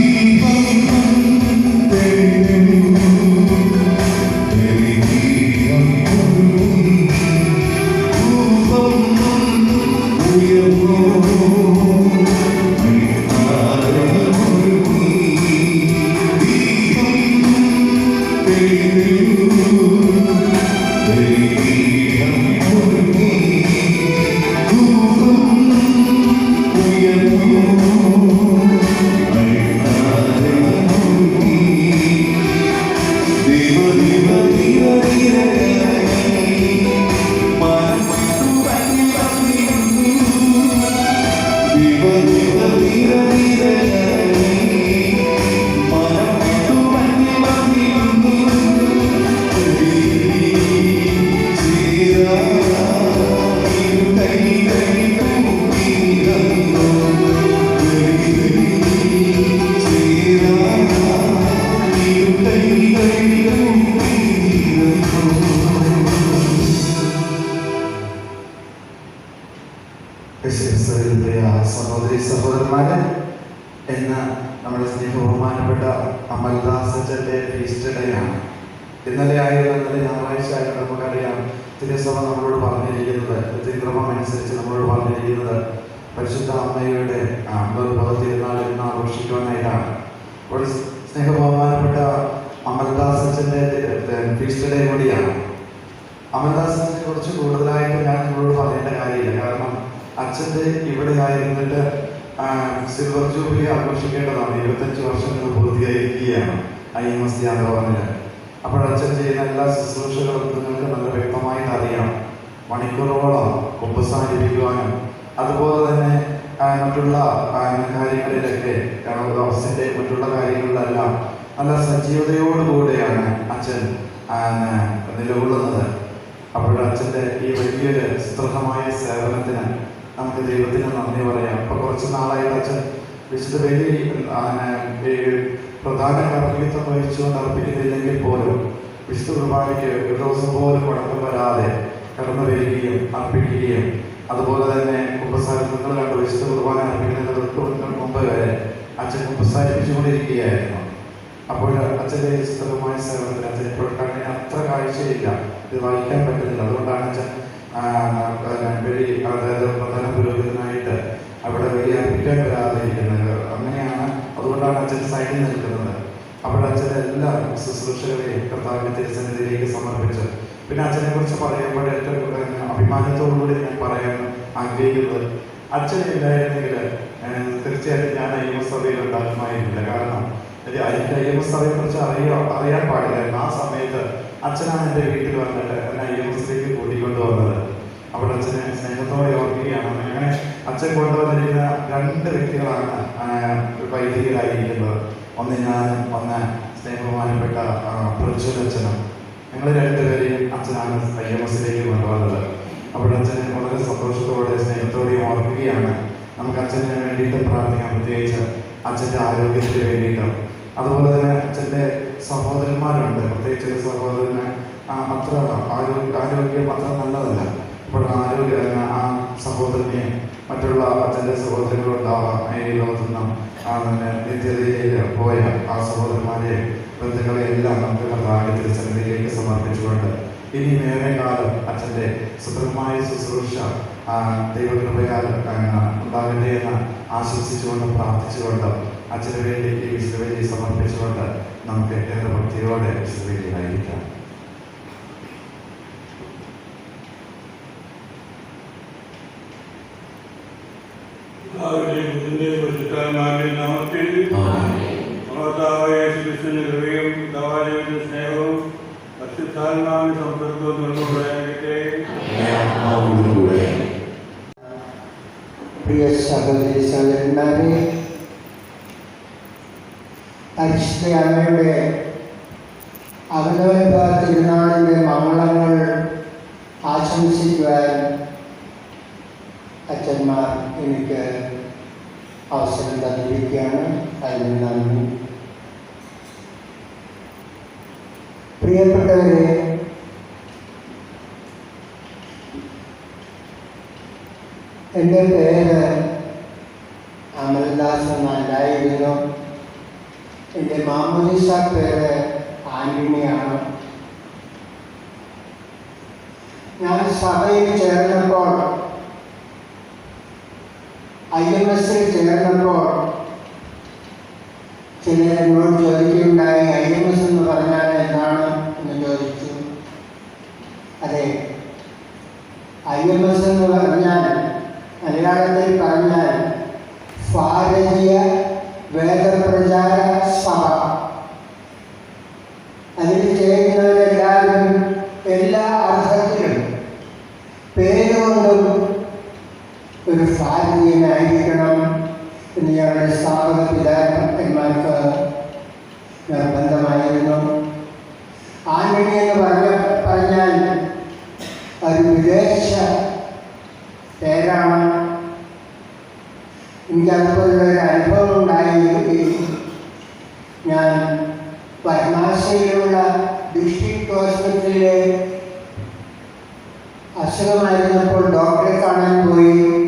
see ഇന്ന് നമ്മുടെ സ്നേഹ ബഹുമാനപ്പെട്ട അമൽദാസന്റെ ഫീസ്റ്റ് ഡേ ആണ്. ഇന്നലെ ആയിരുന്നു ഇന്നലെ ഞായറാഴ്ച ആയിരുന്നു നമുക്കറിയാം. തിരുസഭ നമ്മളോട് പറഞ്ഞിരിക്കുന്നത് തിരുക്രമം അനുസരിച്ച് നമ്മളോട് പറഞ്ഞിരിക്കുന്നത് പരിശുദ്ധ അമ്മയുടെ അമ്പത് പകത്തിരുന്നാൾ ഇന്ന് ആഘോഷിക്കുവാനായിട്ടാണ് അപ്പോൾ സ്നേഹ ബഹുമാനപ്പെട്ട അമൽദാസന്റെ ഫീസ്റ്റ് ഡേ കൂടിയാണ്. അമൽദാസിനെ കുറിച്ച് കൂടുതലായിട്ട് ഞാൻ നിങ്ങളോട് പറയേണ്ട കാര്യമില്ല. കാരണം അച്ഛന്റെ ഇവിടെ ആയിരുന്നിട്ട് സിൽവർ ജൂബിലി ആഘോഷിക്കേണ്ടതാണ്. ഇരുപത്തഞ്ച് വർഷങ്ങൾ പൂർത്തിയായിരിക്കുകയാണ്. ഐ എം എസ് യാദവനിൽ അപ്പോൾ അച്ഛൻ ചെയ്യുന്ന എല്ലാ ശുശ്രൂഷകളും നിങ്ങൾക്ക് നല്ല വ്യക്തമായിട്ട് അറിയാം. മണിക്കൂറോളം ഉപസാരിപ്പിക്കുവാനും. അതുപോലെ തന്നെ മറ്റുള്ള കാര്യങ്ങളിലൊക്കെ അവസ്ഥയുടെ മറ്റുള്ള കാര്യങ്ങളിലെല്ലാം നല്ല സജീവതയോടുകൂടെയാണ് അച്ഛൻ നിലകൊള്ളുന്നത്. അപ്പോൾ അച്ഛന്റെ ഈ വലിയൊരു സുദൃഢമായ സേവനത്തിന് നമുക്ക് ദൈവത്തിന് നന്ദി പറയാം. അപ്പോൾ കുറച്ച് നാളായിട്ട് അച്ഛൻ വിശുദ്ധ ഈ പ്രധാന കർമ്മത്വം വഹിച്ചുകൊണ്ട് അർപ്പിക്കുന്നില്ലെങ്കിൽ പോലും വിശുദ്ധ കുർബാനയ്ക്ക് ഒരു ദിവസം പോലും മുടക്കം വരാതെ കടന്നു വരികയും അർപ്പിക്കുകയും അതുപോലെ തന്നെ ഉപസാരങ്ങൾ കണ്ട് വിശുദ്ധ കുർബാന അർപ്പിക്കുന്നതിന് തൊട്ട് മുമ്പ് വരെ അച്ഛൻ കുമ്പസാരിപ്പിച്ചുകൊണ്ടിരിക്കുകയായിരുന്നു. അപ്പോൾ അച്ഛന്റെ സ്ഥിരമായ സേവനത്തിൽ അച്ഛൻ ഇപ്പോൾ കണ്ണിന് അത്ര കാഴ്ചയില്ല. ഇത് വായിക്കാൻ പറ്റുന്നില്ല. അതുകൊണ്ടാണ് അച്ഛൻ വെളി അതായത് പ്രധാന പുരോഹിതനായിട്ട് അവിടെ വലിയ അഭിപ്രായം വരാതെ ഇരിക്കുന്നത് അങ്ങനെയാണ് അതുകൊണ്ടാണ് അച്ഛൻ സൈഡിൽ നിൽക്കുന്നത്. അപ്പോൾ അച്ഛൻ എല്ലാ ശുശ്രൂഷകളെയും കർത്താവിന്റെ തിരുസന്നിധിയിലേക്ക് സമർപ്പിച്ച് പിന്നെ അച്ഛനെ കുറിച്ച് പറയുമ്പോൾ ഏറ്റവും അഭിമാനത്തോടുകൂടി ഞാൻ പറയാൻ ആഗ്രഹിക്കുന്നത് അച്ഛൻ തീർച്ചയായിട്ടും ഞാൻ അയ്യപ്പസഭയിൽ ഉണ്ടാകുമായിരുന്നില്ല. കാരണം എനിക്ക് അയ്യപ്പസഭയെ കുറിച്ച് അറിയോ അറിയാൻ പാടില്ലായിരുന്നു. ആ സമയത്ത് അച്ഛനാണ് എന്റെ വീട്ടിൽ വന്നിട്ട് എന്നെ അയ്യപ്പസഭയിലേക്ക് കൂട്ടിക്കൊണ്ടു വന്നത് അവിടെ അച്ഛനെ സ്നേഹത്തോടെ ഓർക്കുകയാണ്. അങ്ങനെ അച്ഛൻ കൊണ്ടുവന്നിരിക്കുന്ന രണ്ട് വ്യക്തികളാണ് വൈദികരായിരിക്കുന്നത്. ഒന്ന് ഞാൻ വന്ന സ്നേഹബഹുമാനപ്പെട്ട പ്രചുര അച്ഛനും. ഞങ്ങൾ രണ്ടുപേരെയും അച്ഛനാണ് ഐ എം എസിലേക്ക് കൊണ്ടുവന്നത് അച്ഛനെ വളരെ സന്തോഷത്തോടെ സ്നേഹത്തോടെയും ഓർക്കുകയാണ്. നമുക്ക് അച്ഛന് വേണ്ടിയിട്ട് പ്രാർത്ഥിക്കാം പ്രത്യേകിച്ച് അച്ഛന്റെ ആരോഗ്യത്തിന് വേണ്ടിയിട്ട്. അതുപോലെ തന്നെ അച്ഛന്റെ സഹോദരന്മാരുണ്ട്. പ്രത്യേകിച്ച് സഹോദരന് അത്ര ആരോഗ്യം അത്ര നല്ലതല്ല. അപ്പോൾ ആരോഗ്യ ആ സഹോദരനെ മറ്റുള്ള അച്ഛന്റെ സഹോദരങ്ങളുണ്ടാവാം ഈ ലോകത്തു നിന്നും ആ നിത്യതയിലേക്ക് പോയ ആ സഹോദരന്മാരെ ബന്ധുക്കളെ എല്ലാം നമുക്ക് കർത്താവിന്റെ തിരുസന്നിധിയിലേക്ക് സമർപ്പിച്ചുകൊണ്ട് ഇനി ഏറെ കാലം അച്ഛന്റെ സുഖമായ ശുശ്രൂഷ ദൈവകൃപയാലും ഉണ്ടാകട്ടെ എന്ന് ആശംസിച്ചുകൊണ്ട് പ്രാർത്ഥിച്ചുകൊണ്ട് അച്ഛന് വേണ്ടി ഈ വിശ്വവേദി സമർപ്പിച്ചുകൊണ്ട് നമുക്ക് ഏറെ ഭക്തിയോടെ വിശ്വവേദിയിലായിരിക്കാം പ്രിയ സഹോദരി സഹോദരന്മാരെ പരിശുദ്ധ അമ്മയുടെ അവലോക തിരുനാളിൻ്റെ മംഗളങ്ങൾ അച്ഛന്മാർ എനിക്ക് അവസരം തന്നിരിക്കുകയാണ്. അതിന് നന്ദി. പ്രിയപ്പെട്ടവരെ എന്റെ പേര് അമൽദാസ് എന്നല്ലായിരുന്നു എന്റെ മാമോദിസ പേര് ആന്റണിയാണ്. ഞാൻ സഭയിൽ ചേർന്നപ്പോൾ ഐ എം എസിൽ ചേർന്നപ്പോൾ ചിലർ എന്നോട് ചോദിക്കുകയുണ്ടായി. ഐ എം എസ് എന്ന് പറഞ്ഞാൽ എന്താണ് എന്ന് ചോദിച്ചു. അതെ. ഐ എം എസ് എന്ന് പറഞ്ഞാൽ മലയാളത്തിൽ പറഞ്ഞാൽ ഭാരതീയ വേദപ്രചാര സഭ. ആന്റണി എന്ന് പറഞ്ഞ പറഞ്ഞാൽ ഒരു വിദേശ പേരാണ്. എനിക്ക് അതുപോലുള്ള ഒരു അനുഭവം ഉണ്ടായി ഞാൻ വാരണാസിയിലുള്ള ഡിസ്ട്രിക്ട് ഹോസ്പിറ്റലിലെ അസുഖമായിരുന്നപ്പോൾ ഡോക്ടറെ കാണാൻ പോയി.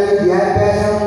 ya,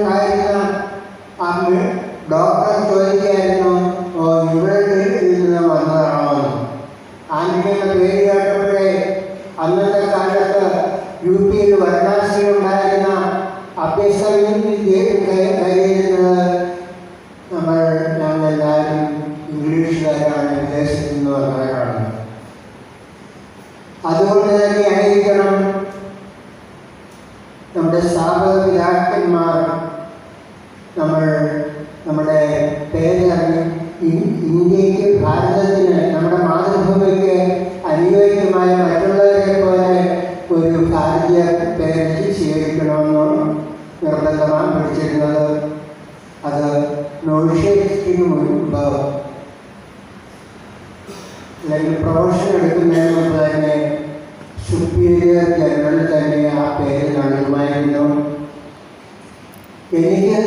പിടിച്ചിരുന്നത് അത് നോഷത്തിന് മുൻപ് അല്ലെങ്കിൽ പ്രൊഫഷൻ എടുക്കുന്നതിന് മുമ്പ് തന്നെ സുപ്പീരിയർ ജനറൽ തന്നെ ആ പേര് നൽകുമായിരുന്നു എനിക്ക്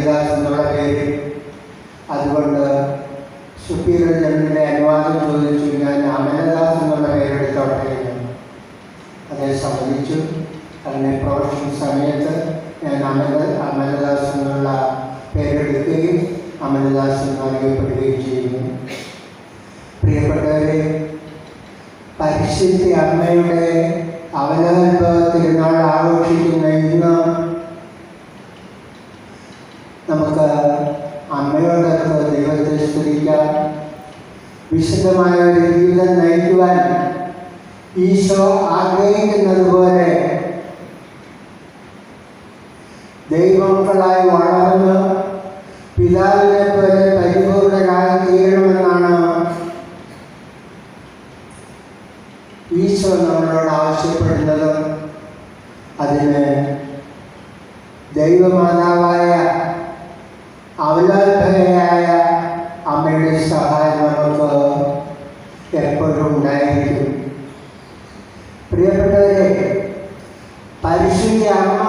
മല്യദാസ് എന്നുള്ള പേര് അതുകൊണ്ട് സുപ്പീരിയർ ജനറലിന്റെ അനുവാദം ചോദിച്ചു ഞാൻ അമലദാസ് എന്നുള്ള പേരെടുത്തോട്ടെ? അതെ സമ്മതിച്ചു. അതിനെ പ്രൊഫഷൻ സമയത്ത് ഞാൻ അമല അമലദാസ് എന്നുള്ള പേരെടുക്കുകയും അമലദാസ് എന്നറിയപ്പെടുകയും ചെയ്യുന്നു. പ്രിയപ്പെട്ടവരെ പരിശുദ്ധ അമ്മയുടെ അവലോകന തിരുനാൾ ആഘോഷിക്കുന്ന ഇന്ന് സ്തുതിക്കാം വിശുദ്ധമായ ഒരു ജീവിതം നയിക്കുവാൻ ഈശോ ആഗ്രഹിക്കുന്നത് പോലെ ദൈവമക്കളായി വളർന്ന് പിതാവിനെ പോലെ പരിപൂർണരായി തീരണമെന്നാണ് ഈശോ നമ്മളോട് ആവശ്യപ്പെടുന്നത്. അതിന് ദൈവമാതാവായ അവലോകനയായ അമ്മയുടെ സഹായം നമുക്ക് എപ്പോഴും ഉണ്ടായിരിക്കും പ്രിയപ്പെട്ടവരെ പരിശുദ്ധ അമ്മ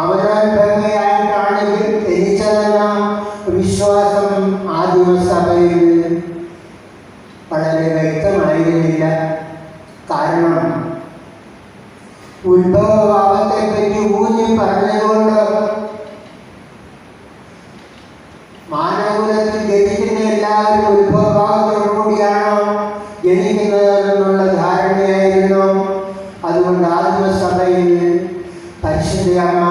അവലോകനയായിട്ടാണ് ജനിച്ചതെന്ന വിശ്വാസം ആദിമസഭയിൽ വളരെ വ്യക്തമായിരുന്നില്ല. കാരണം ഉത്ഭവഭാവത്തെ പറ്റി ഊന്നി പറഞ്ഞതുകൊണ്ട് മാനവകുലത്തിൽ ജനിക്കുന്ന എല്ലാവരും ഉത്ഭവഭാവത്തോടുകൂടിയാണോ ജനിക്കുന്നതെന്നുള്ള അമ്മ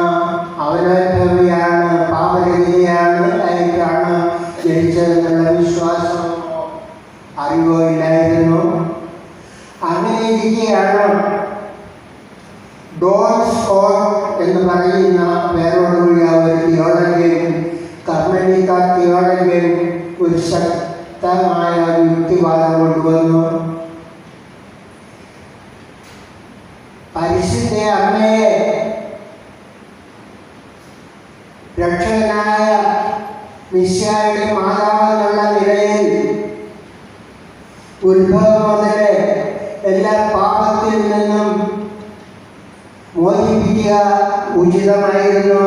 അവലോകനയാണ് പാപരഹിതയാണ് ആയിട്ടാണ് ജനിച്ചതെന്നുള്ള വിശ്വാസം അറിവോ ഇല്ലായിരുന്നു. അങ്ങനെ ഇരിക്കുകയാണ് ഡോൺ സ്കോട്ട് എന്ന് പറയുന്ന പേരോടുകൂടിയ ഒരു തിയോളജിയൻ കർമ്മനിക തിയോളജിയൻ ഒരു ശക്തമായ യുക്തിവാദം കൊണ്ടുവന്നു. പരിശുദ്ധ അമ്മയെ രക്ഷകനായ മിശ്യായുടെ മാതാവെന്നുള്ള നിലയിൽ ഉത്ഭവം മുതലേ എല്ലാ പാപത്തിൽ നിന്നും മോചിപ്പിക്കുക ഉചിതമായിരുന്നു.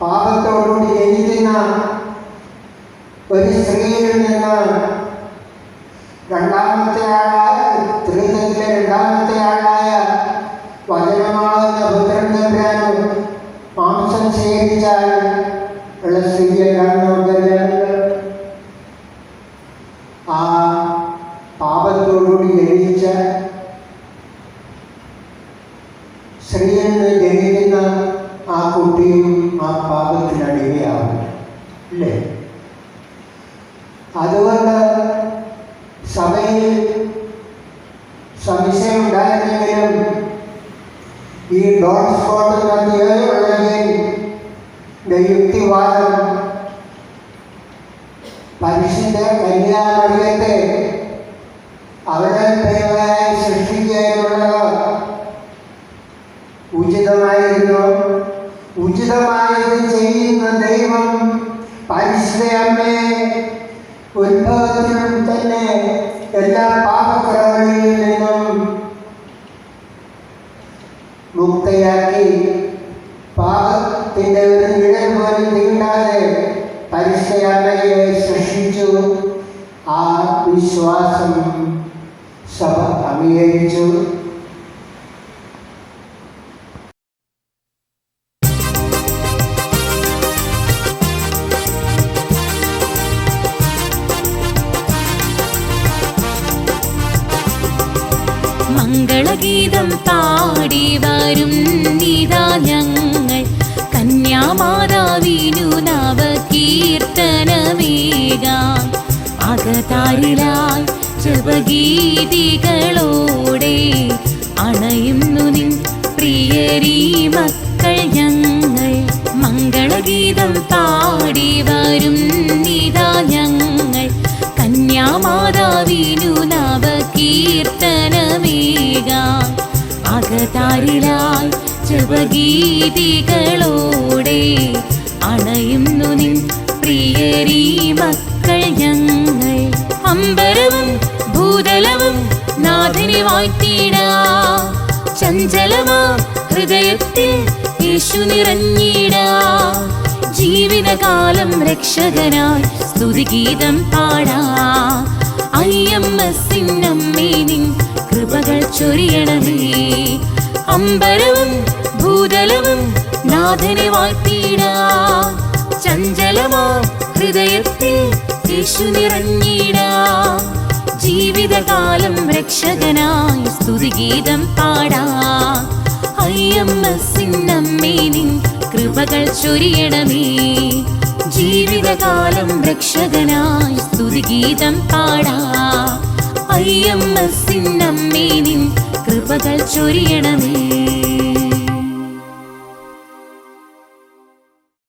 പാപത്തോടുകൂടി ജനിക്കുന്ന ഒരു സ്ത്രീയിൽ ഉള്ള സ്ഥിതിയാണ് ജനങ്ങൾ ആ പാപത്തോടുകൂടി ജനിച്ച സ്ത്രീയിൽ നിന്ന് ജനിക്കുന്ന ആ കുട്ടിയും ആ പാപത്തിന് അടിമയാവും അല്ലേ അതുകൊണ്ട് സഭയിൽ സംശയമുണ്ടായിരുന്നെങ്കിലും ഈ ഡോൺ സ്കോട്ട് നടത്തിയുള്ളതിൽ യുക്തിവാദം പരിശുദ്ധ കന്യാമറിയത്തെ അവരെ ദൈവമായി സൃഷ്ടിക്കാനുള്ളത് ഉചിതമായിരുന്നു ഉചിതമായത് ചെയ്യുന്ന ദൈവം പരിശുദ്ധ അമ്മയെ ഉത്ഭവത്തിലും തന്നെ എല്ലാ പാപക്രമങ്ങളിൽ നിന്നും മുക്തയാക്കി പാപത്തിന്റെ ഒരു നിഴൽ പോലും നീണ്ടാതെ പരിശയാമയെ സൃഷ്ടിച്ചു. ആ വിശ്വാസം സഭ അംഗീകരിച്ചു. മംഗളഗീതം പാടി വരും നിതാ ഞങ്ങൾ. കന്യാമാതാവിനു നവ കീർത്തനമേകാം അകതാരിലായി ജപഗീതികളോടെ അണയുന്നു നിൻ പ്രിയരീ മക്കൾ ഞങ്ങൾ. മംഗളഗീതം പാടി വരും നിതാ ഞങ്ങൾ. കന്യാമാതാവിനു നവ കീർത്തനമേകാം അകതാരിലായി ജപഗീതികളോടെ അണയുന്നു നിൻ പ്രിയരീ മക്കൾ ഞങ്ങൾ. അമ്പരവും ഭൂതലവും നാഥനെ വാഴ്ത്തിടാ ചഞ്ചലമാ ഹൃദയത്തിൽ യേശു നിറഞ്ഞിടാ. ജീവിതകാലം രക്ഷകനായി സ്തുതിഗീതം പാടാ. അയ്യമ്മസിന്നമ്മേ നിൻ കൃപകൾ ചൊരിയണമേ. അമ്പരവും ഭൂതലവും നാഥനെ വാഴ്ത്തിടാ ചഞ്ചലമാ ഹൃദയത്തിൽ യേശു നിറഞ്ഞിട. ജീവിതകാലം രക്ഷകനായി സ്തുതിഗീതം പാടാ. അയ്യമ്മ സിന്നമ്മേ നിൻ കൃപകൾ ചൊരിയണമേ. ജീവിതകാലം രക്ഷകനായി സ്തുതിഗീതം പാടാ. അയ്യമ്മ സിന്നമ്മേ നിൻ കൃപകൾ ചൊരിയണമേ.